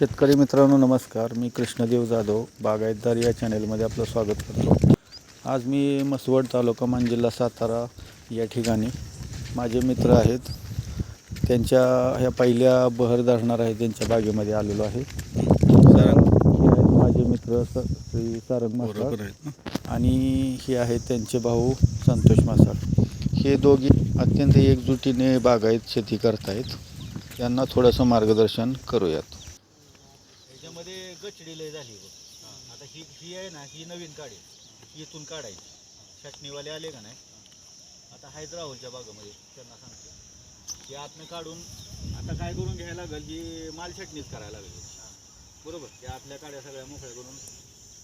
शेतकरी मित्रांनो नमस्कार. मी कृष्णदेव जाधव बागायतदार या चॅनेलमध्ये आपलं स्वागत करतो. आज मी मसवड तालुका मान जिल्हा सातारा या ठिकाणी माझे मित्र आहेत. त्यांच्या ह्या पहिल्या बहर धरणार आहे त्यांच्या बागेमध्ये आलेलो आहे. सारंग माझे मित्र श्री सारंग मासाळ आणि हे आहेत त्यांचे भाऊ संतोष मासाळ हे दोघी अत्यंत एकजुटीने बागायत शेती करतायत. त्यांना थोडंसं मार्गदर्शन करूयात. गचडी लय झाली बघ. आता ही ही आहे ना ही नवीन काढे ही इथून काढायची. चटणीवाले आले का नाही? आता आहेत राहुलच्या बागामध्ये त्यांना सांगतो. ही आतनं काढून आता काय करून घ्यायला लागेल? ही माल चटणीच करायला लागेल. बरोबर? त्या आतल्या काड्या सगळ्या मोकळ्या करून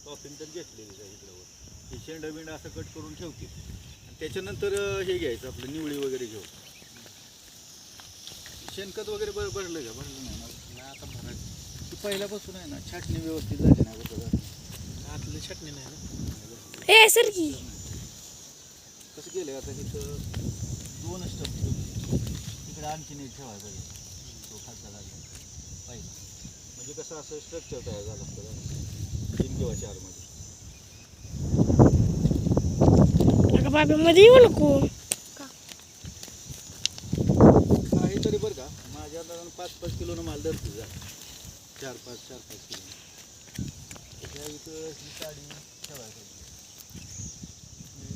टॉपिंग तर घेतलेली आहे इकडं. ही शेंड बिंड असं कट करून ठेवतील. आणि त्याच्यानंतर हे घ्यायचं आपलं निवळी वगैरे घेऊ शेणखत वगैरे बरं भरलं का? भरलं नाही. आता पहिल्यापासून आहे ना छाटणी व्यवस्थित झाली नाही बघा आतली छाटणी नाही ना? ए सर की. कसं केलं आता तिथं दोनच टप तिकडे आणखीन एक पाहिजे तो खालचा लागला पहिला. म्हणजे कसं असं स्ट्रक्चर तयार झालं असतं जरा. तीन किंवा चारमध्ये नका बाबा मध्ये येऊ नको. काही तरी बरं का? माझ्या अंदाजानं पाच पाच किलोनं माल धरतो जा चार पाच चार पाच किलो. त्या इथं ही साडी ठेवायची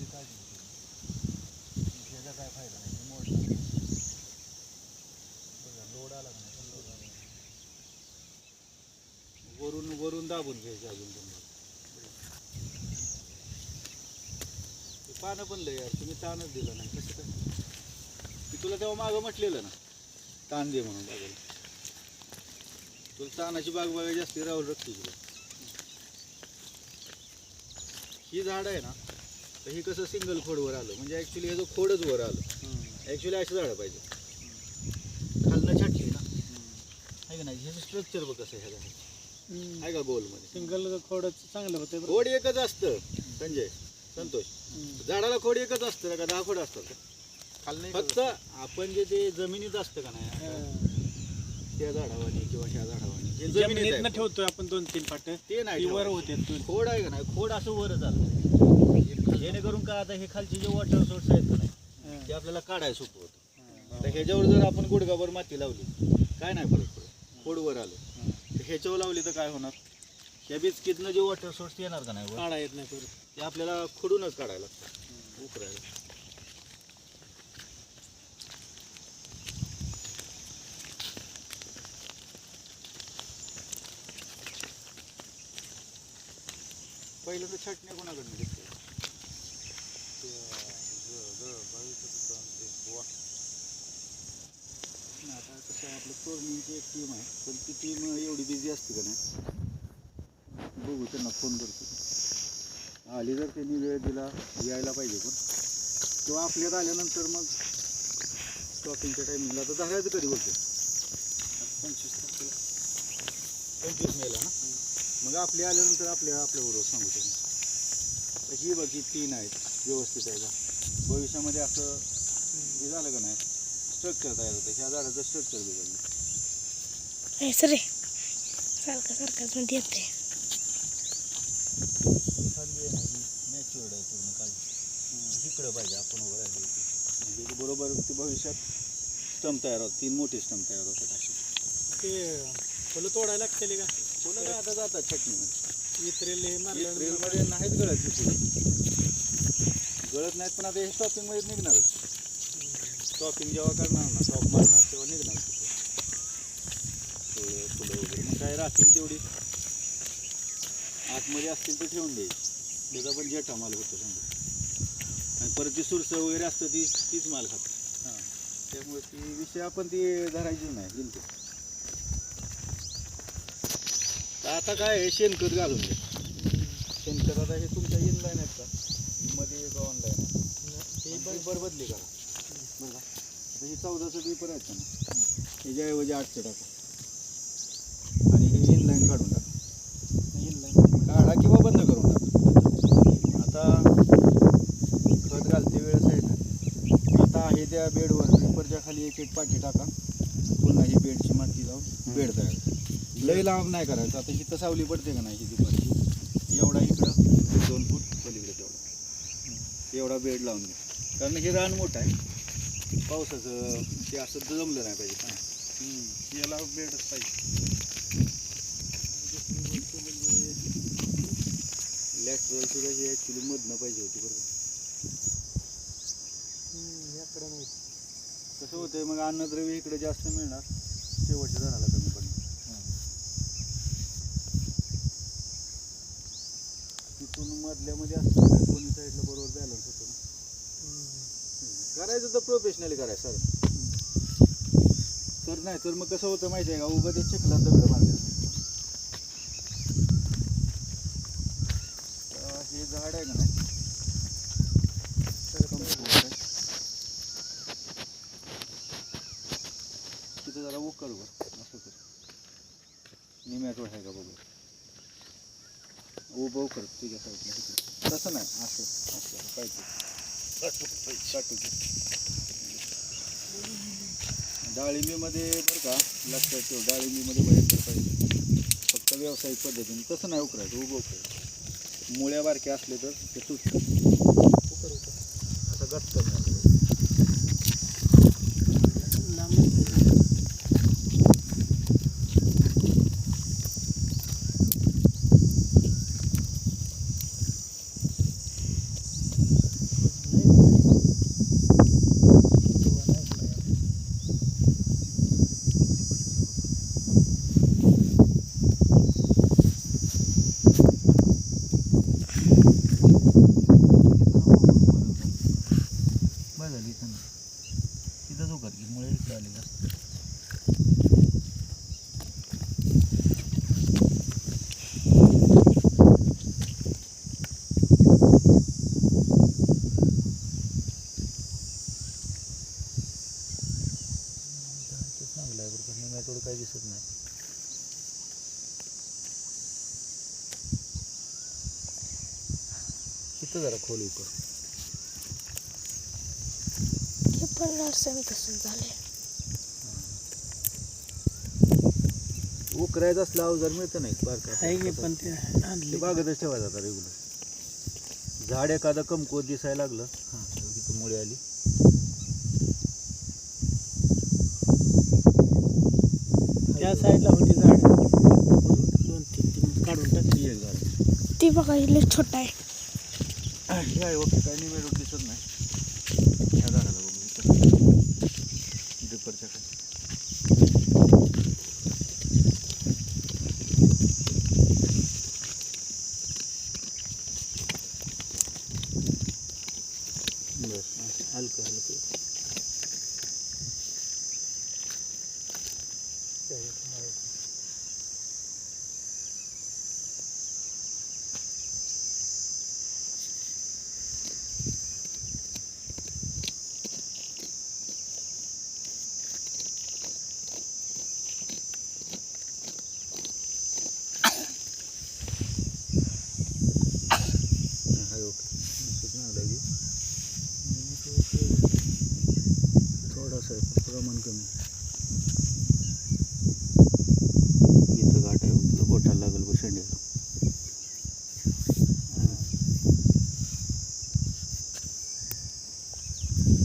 काढली होती. काय फायदा नाही मोठा बघा लोड आला का नाही? पण लोड आला. नाही. वरून वरून दाबून घ्यायचं अजून तुम्हाला ते पानं पण लय यार तुम्ही ताणच दिलं नाही. कसं काय? मी तुला तेव्हा मागं म्हटलेलं ना ताण दे म्हणून बागेला तुला तानाची बाग बघायची असते राहुल रक्ती तुला ही झाड आहे ना तर ही कसं सिंगल खोडवर आलं. म्हणजे ॲक्च्युली ह्याचं खोडच वर आलं. ॲक्च्युली अशी झाडं पाहिजे. खालनं छाटली ना. आहे का नाही? ह्याचं स्ट्रक्चर बघ कसं आहे ह्या झाडाचं आहे का गोलमध्ये सिंगल खोडच चांगलं होतं खोड एकच असतं संजय. संतोष. झाडाला खोड एकच असतं का? दहा खोड असतात. का? फक्त आपण जे ते जमिनीत असतं का नाही त्या झाडावानी किंवा ह्या झाडावानी. जमिनीत जमिनीत आहे. ठेवतो आपण दोन तीन फाट ते नाही ती वर. होते दोन. खोड आहे का नाही? खोड असं वर चालतं जेणेकरून काय आता हे खालचे जे वॉटर सोर्स आहेत का नाही ते आपल्याला काढायला सोपं होतं. तर ह्याच्यावर जर आपण गुडगाभर माती लावली काय नाही फरक पडत. खोड वर आलं. तर ह्याच्यावर लावली तर काय होणार? त्या बिस्किटनं जे वॉटर सोर्स येणार का नाही वर काढा येत नाही परत. ते आपल्याला खुडूनच काढायला लागतं. उकरायला पहिलं तर छटणी कोणाकडनं घेतली. आता कसं आहे आपलं तोरणींची एक टीम आहे पण ती टीम एवढी बिझी असते का नाही? बघू त्यांना फोन करतो. आली जर त्यांनी वेळ दिला यायला पाहिजे पण. किंवा आपल्यात आल्यानंतर मग स्टॉकिंगच्या टायमिंगला तर धरायचं कधी बोलतो पंचवीस तारखेला. पंचवीस मेला ना? मग आपले आल्यानंतर आपल्या आपल्याबरोबर सांगू त्यांनी ही बघ ही तीन आहेत व्यवस्थित आहे का? भविष्यामध्ये असं हे झालं का नाही? स्ट्रक्चर तयार होतं. ह्या झाडाचं स्ट्रक्चर बिघडलं ए सर सारखं सारखंच मध्ये येते मॅच्युअर्ड आहे पूर्ण काळजी इकडं पाहिजे आपण उभं राहिलं. म्हणजे बरोबर ते भविष्यात स्टंप तयार होतात. तीन मोठे स्टंप तयार होतात असे. ते फुलं तोडायला लागते का? फुलं काय आता जातात चटणीमध्ये इतरेल हे नाहीत गळत ही फुलं गळत नाहीत पण आता हे स्टॉपिंगमध्ये निघणारच. स्टॉपिंग जेव्हा करणार ना स्टॉप मारणार तेव्हा निघणार फुलं फुलं वगैरे. मग काय राहतील तेवढी? आतमध्ये असतील तर ठेवून द्यायची. त्याचा पण जेठा माल होतो समजा. आणि परत ती सुरसं वगैरे असतं ती तीच माल खातं त्यामुळे ती विषय आपण ती धरायची नाही गेलतो आता काय आहे शेणखत घालून द्या शेणखत आता हे तुमच्या इनलाईन आहेत का? मध्ये एक ऑनलाईन हे बरोबर बदली करा. बरं का आता ही चौदाचं पेपर आहेत ना ह्याच्याऐवजी आठशे टाका. आणि हे इनलाईन काढून टाका. इनलाईन काढा किंवा बंद करून टाका. आता खत घालते वेळेस आहे ना आता आहे त्या बेडवर पेपरच्या खाली एक एक पाठी टाका. पुन्हा ही बेडची माती लावून बेड तयार करा. लय लांब नाही करायचं. आता इथं सावली पडते का नाही ही दुपारची? एवढा इकडं दोन फूट पलीकडे तेवढा. एवढा बेड लावून घ्या कारण हे रान मोठं आहे. पावसाचं ते असं जमलं नाही पाहिजे. का याला बेडच पाहिजे. लॅटरल सुद्धा हे ॲक्च्युली मधनं पाहिजे होती बरोबर याकडे नाही. कसं होतंय मग अन्नद्रव्य इकडे जास्त मिळणार. शेवटच्या झाडाला कमी. तिथून मधल्यामध्ये असतं दोन्ही साईडला बरोबर बॅलन्स होतो ना. करायचं तर प्रोफेशनली करायचं सर तर नाही तर मग कसं होतं माहिती आहे का? उगा ते चिखलात दगड बांधले. हे झाड आहे का नाही. तिथं जरा उकर वर. असं कर. निम्यात आहे का बघू? उभं कर तुझ्या साईडला तिकडे तसं नाही असं असं पाहिजे. डाळिंबीमध्ये बरं का लक्षात ठेव डाळिंबीमध्ये भयंकर पाहिजे. फक्त व्यावसायिक पद्धतीने तसं नाही उकरायचं उभं उकरायचं मुळ्या बारक्या असले तर ते सुटतं. उकर उकर असं गच्च नाही इथं नाही. तिथं उकर की मुळे इकडे आलेलं असतं चांगलं आहे काही दिसत नाही तिथं जरा खोल उकर हे पण सेम तसंच झालंय उकरायचं असलं अवजार मिळतं नाही आहे की पण ते ते आणले बागतच ठेवायचं आता रेग्युलर झाड एखादं कमकुवत दिसायला लागलं. हां तिथं मुळे आली. त्या साईडला होती झाड. दोन तीन तीन काढून टाकली. ती एक झाड. ती बघा हे लय छोटा आहे. हे आहे ओके काय निमेट दिसत नाही ह्या झाडाला बघू इथं ड्रिपरच्या खाली बस हलकं हलकं हाय ओके दिसत नाही आलं की. थोडासा आहे प्रमाण कमी. इथं गाठ आहे बोटाला लागल बघ शेंड्याला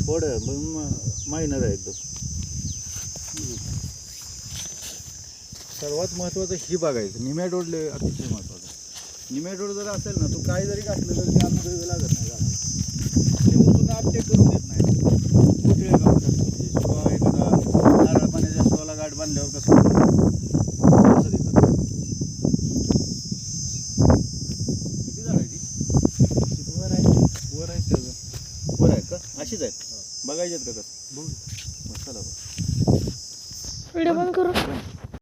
थोडं मग मायनर आहे एकदम. सर्वात महत्त्वाचं ही बघायचं निमॅटोड लय अतिशय महत्त्वाचं. निमॅटोड जर असेल ना तो काय जरी घातलं तरी ते अन्नद्रव्य लागत नाही. ते करून देत नाही कुठे काढून टाकतो म्हणजे शिवा एखादा नारळ पाण्याच्या शिवाला गाठ बांधल्यावर कसं